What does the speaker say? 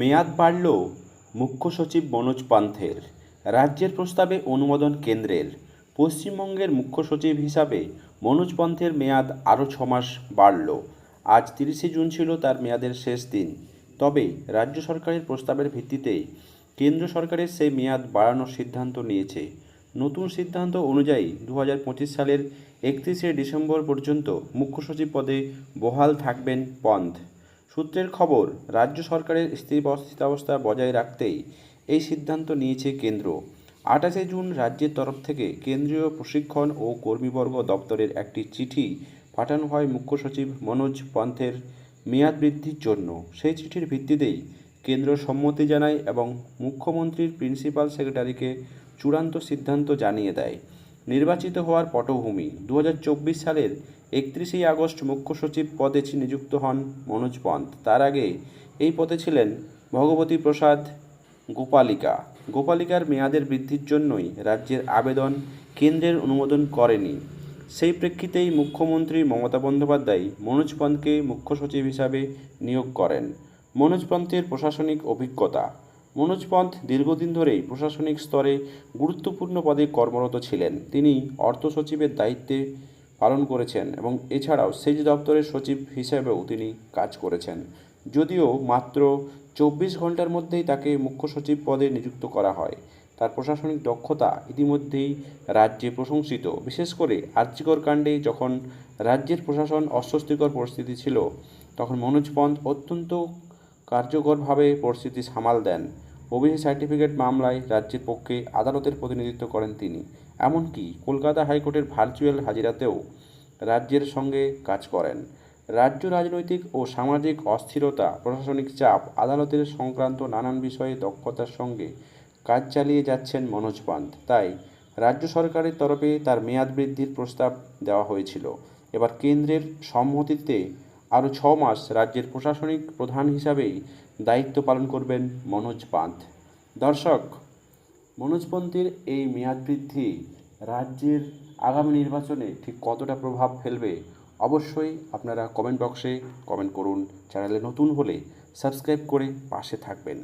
মেয়াদ বাড়ল মুখ্য সচিব মনোজ পান্থের। রাজ্যের প্রস্তাবে অনুমোদন কেন্দ্রের পশ্চিমবঙ্গের মুখ্য সচিব হিসাবে মনোজ পান্থের মেয়াদ আরও ছ মাস বাড়ল। আজ তিরিশে জুন ছিল তার মেয়াদের শেষ দিন। তবে রাজ্য সরকারের প্রস্তাবের ভিত্তিতে কেন্দ্র সরকারের সেই মেয়াদ বাড়ানোর সিদ্ধান্ত নিয়েছে। নতুন সিদ্ধান্ত অনুযায়ী দু হাজার পঁচিশ সালের একত্রিশে ডিসেম্বর পর্যন্ত মুখ্য সচিব পদে বহাল থাকবেন পন্থ। সূত্রের খবর, রাজ্য সরকারের স্থিতাবস্থা বজায় রাখতেই এই সিদ্ধান্ত নিয়েছে কেন্দ্র। আঠাশে জুন রাজ্যের তরফ থেকে কেন্দ্রীয় প্রশিক্ষণ ও কর্মীবর্গ দপ্তরের একটি চিঠি পাঠানো হয় মুখ্য সচিব মনোজ পন্থের মেয়াদ বৃদ্ধির জন্য। সেই চিঠির ভিত্তিতেই কেন্দ্র সম্মতি জানায় এবং মুখ্যমন্ত্রীর প্রিন্সিপাল সেক্রেটারিকে চূড়ান্ত সিদ্ধান্ত জানিয়ে দেয়। নির্বাচিত হওয়ার পটভূমি। দু হাজার চব্বিশ সালের একত্রিশে আগস্ট মুখ্য সচিব পদে নিযুক্ত হন মনোজ পন্থ। তার আগে এই পদে ছিলেন ভগবতী প্রসাদ গোপালিকা। গোপালিকার মেয়াদের বৃদ্ধির জন্যই রাজ্যের আবেদন কেন্দ্রের অনুমোদন করেনি। সেই প্রেক্ষিতেই মুখ্যমন্ত্রী মমতা বন্দ্যোপাধ্যায় মনোজ পন্থকে মুখ্য সচিব হিসাবে নিয়োগ করেন। মনোজ পন্থের প্রশাসনিক অভিজ্ঞতা। মনোজ পন্থ দীর্ঘদিন ধরেই প্রশাসনিক স্তরে গুরুত্বপূর্ণ পদে কর্মরত ছিলেন। তিনি অর্থ সচিবের দায়িত্বে পালন করেছেন এবং এছাড়াও সেচ দপ্তরের সচিব হিসেবেও তিনি কাজ করেছেন। যদিও মাত্র চব্বিশ ঘণ্টার মধ্যেই তাকে মুখ্য সচিব পদে নিযুক্ত করা হয়। তার প্রশাসনিক দক্ষতা ইতিমধ্যেই রাজ্যে প্রশংসিত। বিশেষ করে আর্যিকর কাণ্ডে যখন রাজ্যের প্রশাসন অস্বস্তিকর পরিস্থিতি ছিল, তখন মনোজ পন্থ অত্যন্ত কার্যকরভাবে পরিস্থিতি সামাল দেন। ওবিসি সার্টিফিকেট মামলায় রাজ্যের পক্ষে আদালতের প্রতিনিধিত্ব করেন তিনি। এমনকি কলকাতা হাইকোর্টের ভার্চুয়াল হাজিরাতেও রাজ্যের সঙ্গে কাজ করেন। রাজ্য রাজনৈতিক ও সামাজিক অস্থিরতা, প্রশাসনিক চাপ, আদালতের সংক্রান্ত নানান বিষয়ে দক্ষতার সঙ্গে কাজ চালিয়ে যাচ্ছেন মনোজ পান্ত তাই রাজ্য সরকারের তরফে তার মেয়াদ বৃদ্ধির প্রস্তাব দেওয়া হয়েছিল। এবার কেন্দ্রের সম্মতিতে আরও ছ মাস রাজ্যের প্রশাসনিক প্রধান হিসাবেই দায়িত্ব পালন করবেন মনোজ পান্ত দর্শক মনোজপন্থীর এই মেয়াদ বৃদ্ধি রাজ্যের আগামী নির্বাচনে ঠিক কতটা প্রভাব ফেলবে অবশ্যই আপনারা কমেন্ট বক্সে কমেন্ট করুন চ্যানেলে নতুন হলে সাবস্ক্রাইব করে পাশে থাকবেন।